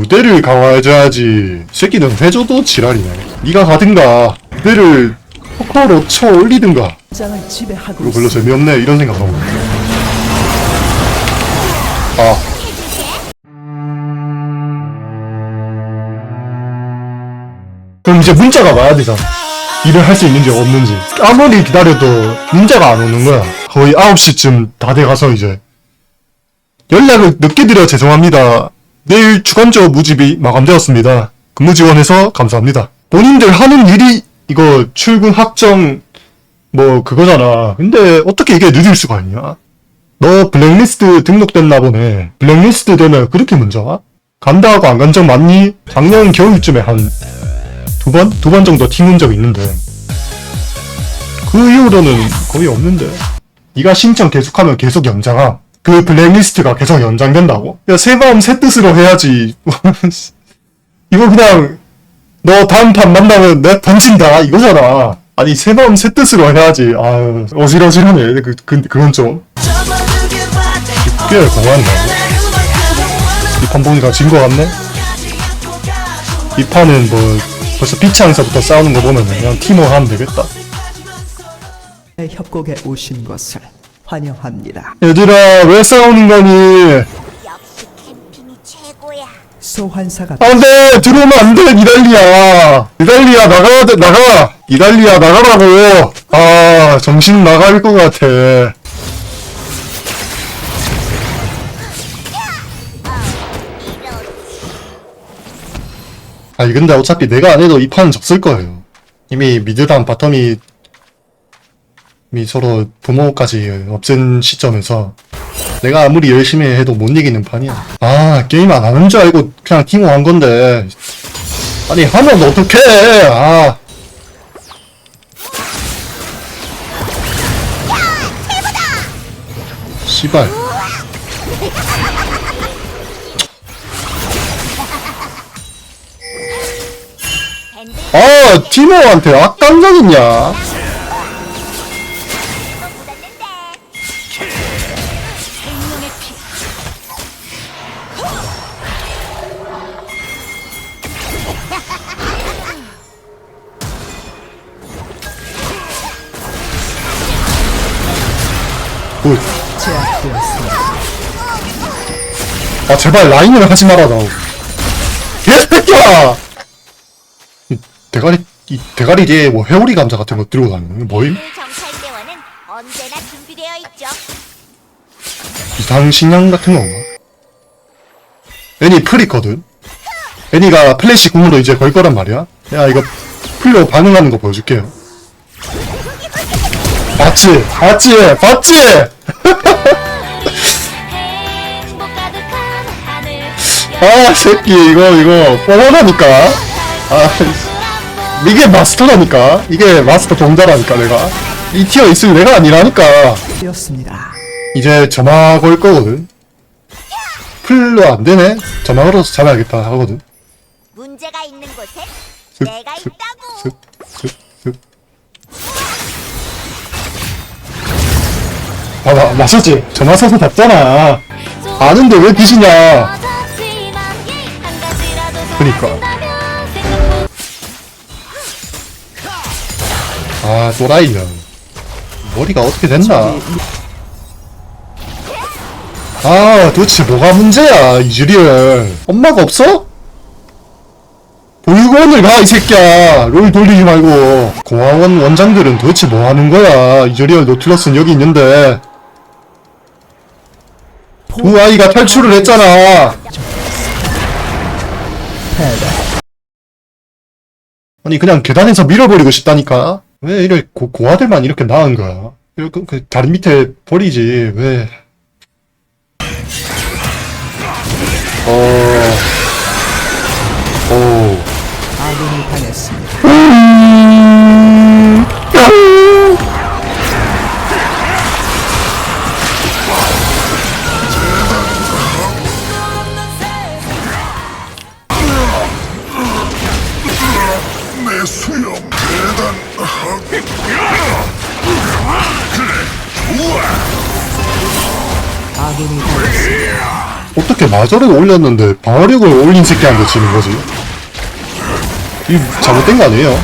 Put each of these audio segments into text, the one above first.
무대를 강화해줘야지. 새끼는 회줘도 지랄이네. 네가 가든가 무대를 포커로 쳐 올리든가. 장을 지배하고 이거 별로 재미없네 이런 생각 하고 아. 그럼 이제 문자가 와야 되잖아. 일을 할 수 있는지 없는지. 아무리 기다려도 문자가 안 오는 거야. 거의 9시쯤 다 돼가서 이제 연락을 늦게 드려 죄송합니다 내일 주간조 무집이 마감되었습니다 근무 지원해서 감사합니다 본인들 하는 일이 이거 출근 확정 뭐 그거잖아. 근데 어떻게 이게 늦을 수가 있냐? 너 블랙리스트 등록됐나 보네. 블랙리스트 되면 그렇게 문자 와? 간다 하고 안 간 적 맞니? 작년 겨울쯤에 한 두 번? 두 번 정도 팀 온 적 있는데 그 이후로는 거의 없는데 네가 신청 계속하면 계속 연장함. 그 블랙리스트가 계속 연장된다고? 야, 새 마음 새 뜻으로 해야지. 이거 그냥 너 다음 판 만나면 내 던진다 이거잖아. 아니 새 마음 새 뜻으로 해야지. 아유 어질어질하네. 그, 그 그건 좀. 꽤 공한다. 이판 보니까 진 거 같네. 이 판은 뭐 벌써 피창에서부터 싸우는 거 보면 그냥 팀워 하면 되겠다. 협곡에 오신 것을 환영합니다. 얘들아 왜 싸우는 거니? 역시 캠핑이 최고야. 소환사가 안돼! 들어오면 안돼! 니달리야 니달리야 나가야 돼 나가 니달리야 나가라고! 아 정신 나갈 것 같아. 아니 근데 어차피 내가 안 해도 이 판은 졌을 거예요. 이미 미드랑 바텀이 서로 부모까지 없앤 시점에서 내가 아무리 열심히 해도 못 이기는 판이야. 아, 게임 안 하는 줄 알고 그냥 팀워 한 건데. 아니, 하면 어떡해! 아. 씨발. 아, 팀워한테 악감정 있냐? 뭘. 제압되었습니다. 아 제발 라인을 하지 말아 나 개새끼야 이 대가리 이 대가리 뒤에 뭐 회오리 감자 같은 거 들고 다니는 거 뭐임? 그 정찰대원은 언제나 준비되어 있죠. 이상 식량 같은 건가? 애니 풀 있거든 애니가 플래시 궁으로 이제 걸 거란 말이야 야 이거 풀로 반응하는 거 보여줄게요 봤지? 봤지? 봤지? 아 새끼 이거 이거. 뻔하다니까? 아 이게 마스터라니까? 이게 마스터 동자라니까 내가? 이 티어 있을 내가 아니라니까. 되었습니다. 이제 점화 걸 거거든. 풀로 안 되네. 점화 걸어서 잡아야겠다 하거든. 문제가 있는 곳에 슥, 내가 슥, 있다고. 슥, 슥, 슥. 봐봐 맞췄지? 점화 서서 잡잖아. 아는데 왜 뒤지냐 그니까. 아 또라이야. 머리가 어떻게 됐나? 아 도대체 뭐가 문제야 이즈리얼. 엄마가 없어? 보육원을 가 이 새끼야. 롤 돌리지 말고. 공화원 원장들은 도대체 뭐 하는 거야? 이즈리얼 노틀러스는 여기 있는데. 그 아이가 탈출을 했잖아 패배. 아니 그냥 계단에서 밀어버리고 싶다니까? 왜 이래 고, 고아들만 이렇게 나은 거야? 그, 그 다리 밑에 버리지 왜? 어... 오... 아군이 당했습니다. 마저를 올렸는데 방어력을 올린 새끼한테 지는 거지? 이 잘못된 거 아니에요?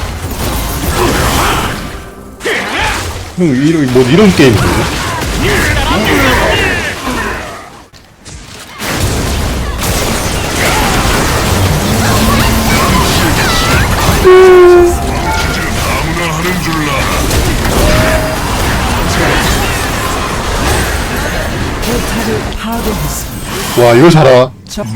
형, 이런, 뭐 이런 게임이에요? 와, 이걸 살아. 적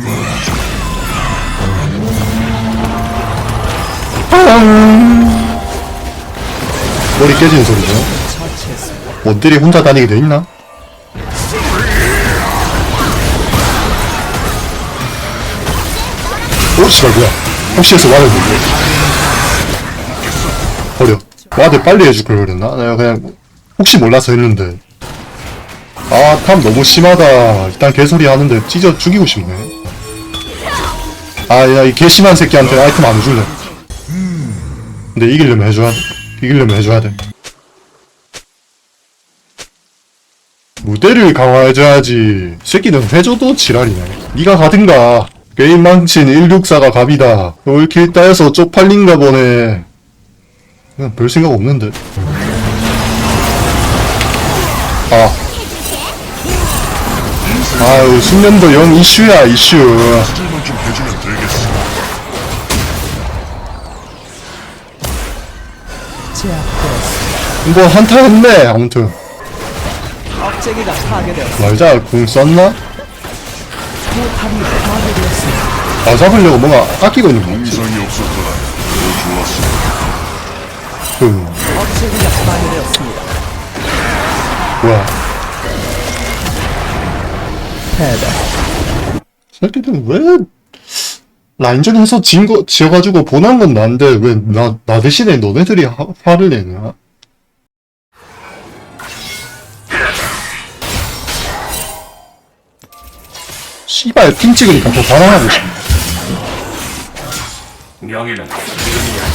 머리 깨지는 소리죠. 원딜이 혼자 다니게 돼 있나? 오, 씨발, 뭐야. 혹시해서 와드 버려. 와드 빨리 해줄 걸 그랬나? 내가 그냥, 혹시 몰라서 했는데. 아, 탐 너무 심하다. 일단 개소리 하는데 찢어 죽이고 싶네. 아, 야, 이 개심한 새끼한테 아이템 안 줄래. 근데 이기려면 해줘야 돼. 이기려면 해줘야 돼. 무대를 강화해줘야지. 새끼는 해줘도 지랄이네. 네가 가든가. 게임 망친 164가 갑이다. 올킬 따여서 쪽팔린가 보네. 그냥 별 생각 없는데. 아. 아유, 숙련도 영 이슈야, 이슈. 수술만 좀 해주면 되겠어. 제압되었습니다. 뭐, 한타 했네, 아무튼. 억제기가. 말자, 궁 썼나? 포탑이 파괴되었습니다. 나 잡으려고 뭔가 아끼고 있는 거 같지? 이상이 없었더라. 더 좋았어. 그, 억제기가 파괴되었습니다. 뭐야. 패배. 새끼들 왜 라인전 해서 진 거, 지어가지고 보난 건 난데 왜 나, 나 대신에 너네들이 화, 화를 내냐? 씨발 핑 찍으니까 더 반항하고 싶네 명예는 제압되었습니다.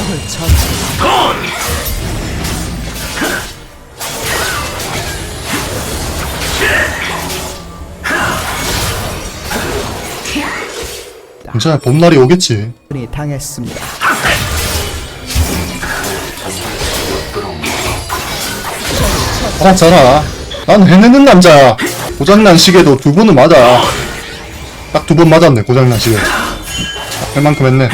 적을 처치. 괜찮아 봄날이 오겠지. 이 당했습니다. 알았잖아 난 해내는 남자야 고장난 시계도 두 번은 맞아. 딱 두 번 맞았네 고장난 시계. 할 만큼 했네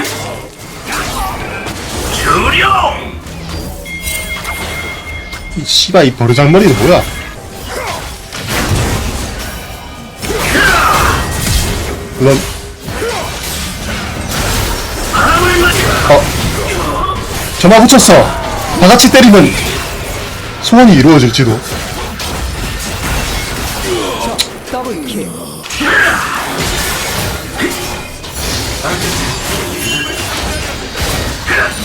씨발 이 버르장머리는 뭐야? 물론 어 점화 붙였어 다 같이 때리면 소원이 이루어질지도 더블킬.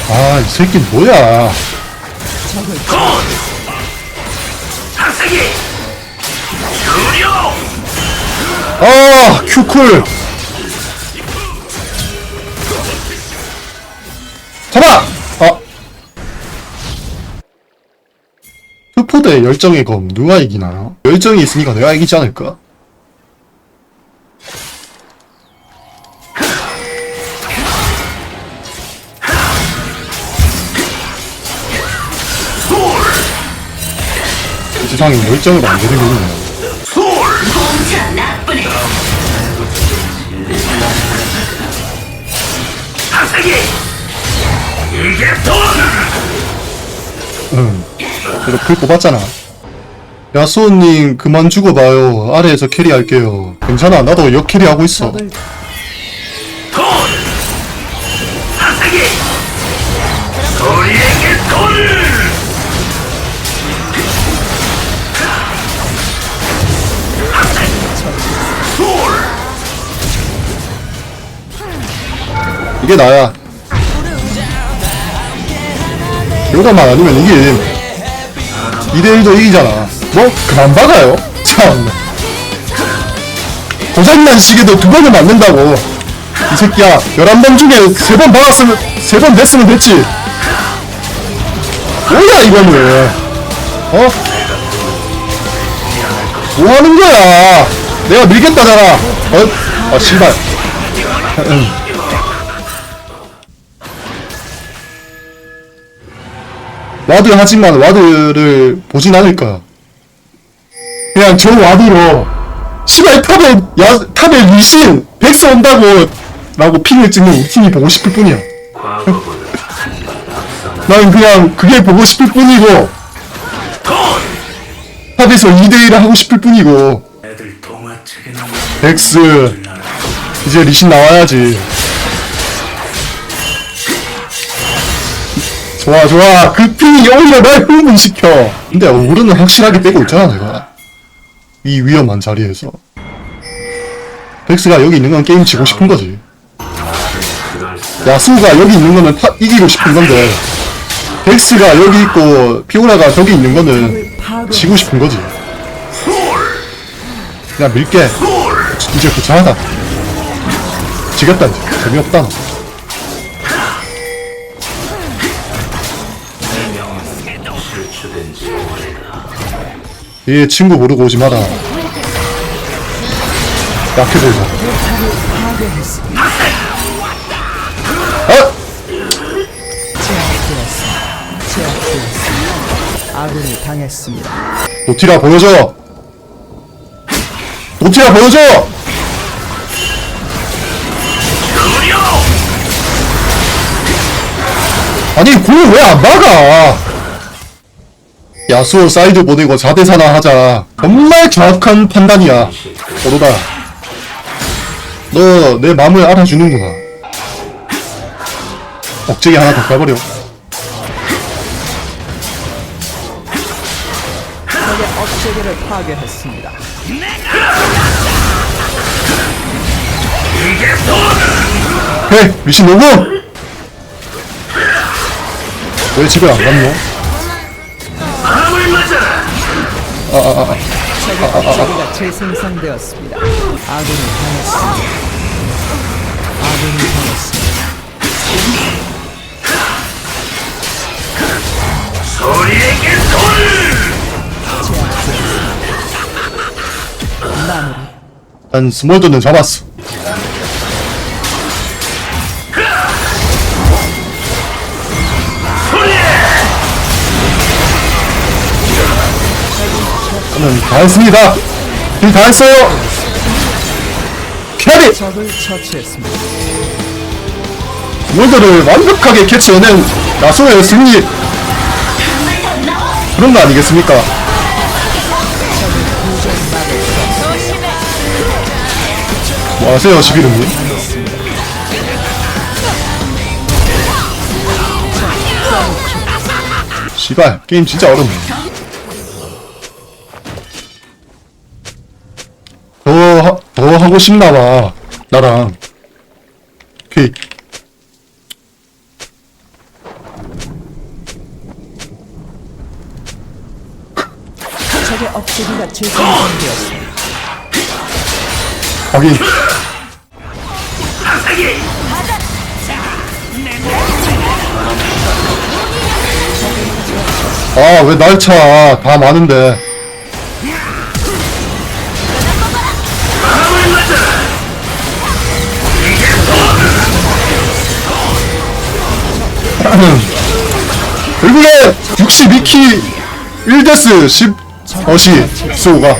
아이 새끼 뭐야 아 큐쿨 잡아 아 흑포대 열정의 검 누가 이기나요? 열정이 있으니까 내가 이기지 않을까? 이 세상에 열정을 만드는 게 있네 다세기 이게 돈 응. 그래도 풀 뽑았잖아. 야수호님 그만 죽어봐요. 아래에서 캐리할게요. 괜찮아. 나도 역 캐리하고 있어. 이게 나야. 이거만 아니면 이게 2대1도 이기잖아. 뭐? 그만 박아요? 참. 고장난 시계도 두 번을 맞는다고 이 새끼야 11번 중에 세 번 박았으면 세 번 됐으면 됐지 뭐야 이거는 어? 뭐 하는 거야 내가 밀겠다잖아 어? 아 씨발 와드 하지만 와드를 보진 않을 거야 그냥 저 와드로 씨발 탑에 야 탑에 리신 백스 온다고 라고 핑을 찍는 우리 팀이 보고 싶을 뿐이야. 난 그냥 그게 보고 싶을 뿐이고 탑에서 2대1을 하고 싶을 뿐이고. 백스 이제 리신 나와야지 좋아 좋아. 그 핑이 오히려 날 흥분시켜. 근데 오르는 확실하게 빼고 있잖아 내가. 이 위험한 자리에서. 백스가 여기 있는 건 게임 지고 싶은 거지. 야수가 여기 있는 거는 타, 이기고 싶은 건데. 백스가 여기 있고 피오라가 저기 있는 거는 지고 싶은 거지. 그냥 밀게. 이제 구차하다. 지겠다 이제. 재미없다 얘 친구 모르고 오지 마라 약해 보이자 아! 아군이 당했습니다. 노티라 보여줘 노티라 보여줘 아니 공을 왜 안 막아 야수호 사이드 보내고 4대4나 하자. 정말 정확한 판단이야. 오로라 너 내 마음을 알아주는구나. 억제기 하나 더 까버려. 적의 업체계를 파괴했습니다. 헤이 미신 노고 왜 집에 안 갔노? 적의 업체계가 재생산되었습니다. 아군이 당했습니다. 아군이 당했습니다. 소리에게 돌 마무리. 난 스몰더는 잡았어 저는 다 했습니다. 일 다 했어요. 캐리. 스몰더를 완벽하게 캐치해낸 야수의 승리. 그런 거 아니겠습니까? 뭐 하세요 11호님? 씨발 게임 진짜 어렵네 하, 하고 싶나봐 나랑. 오케이. 적의 업체계가 재생산되었습니다. 확인. 하세기 아왜 날 차? 다 많은데 결국에 62키 1데스 10 어시 수호가.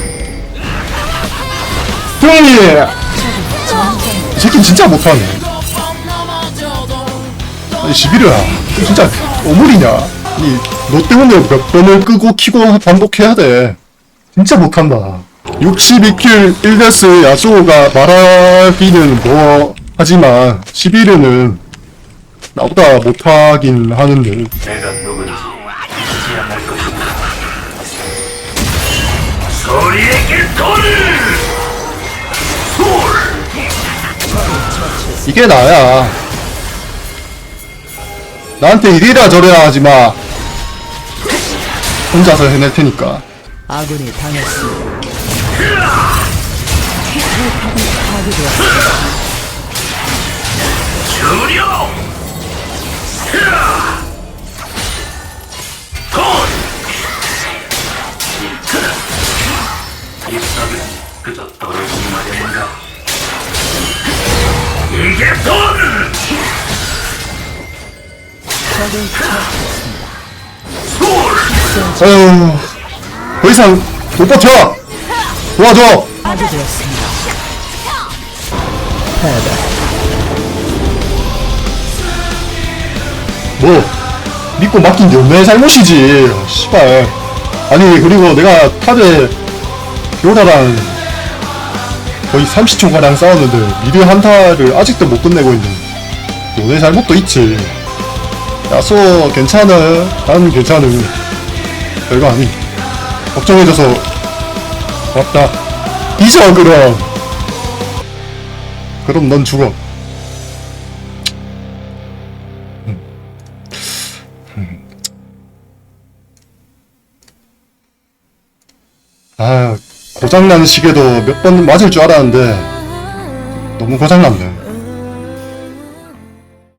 승리 이 새끼 진짜 못하네. 아니 11호야. 진짜 오물이냐? 이, 너 때문에 몇 번을 끄고 키고 반복해야 돼. 진짜 못한다. 62킬 1데스 야수호가 말하기는 뭐 하지만 11호는 나보다 못하긴 하는데 내가 누군지 잊지 않을 것이다 소리에게 돌 이게 나야. 나한테 이리라 저리라 하지 마. 혼자서 해낼 테니까. 아군이 당했습니다. 포탑이 파괴되었습니다. 주려! 마련인가? 이게 돈! 적을 처치했습니다. 술! 아유, 더 이상 못 버텨! 도와줘! 파괴되었습니다. 패배. 뭐, 믿고 맡긴 게 내 잘못이지. 어, 씨발. 아니, 그리고 내가 탑에 요라랑 거의 30초가량 싸웠는데, 미드 한타를 아직도 못 끝내고 있는. 너네 잘못도 있지. 야수 괜찮아. 난 괜찮음. 별거 아니. 걱정해줘서 고맙다. 잊어, 그럼. 그럼 넌 죽어. 고장난 시계도 몇 번 맞을 줄 알았는데, 너무 고장났네.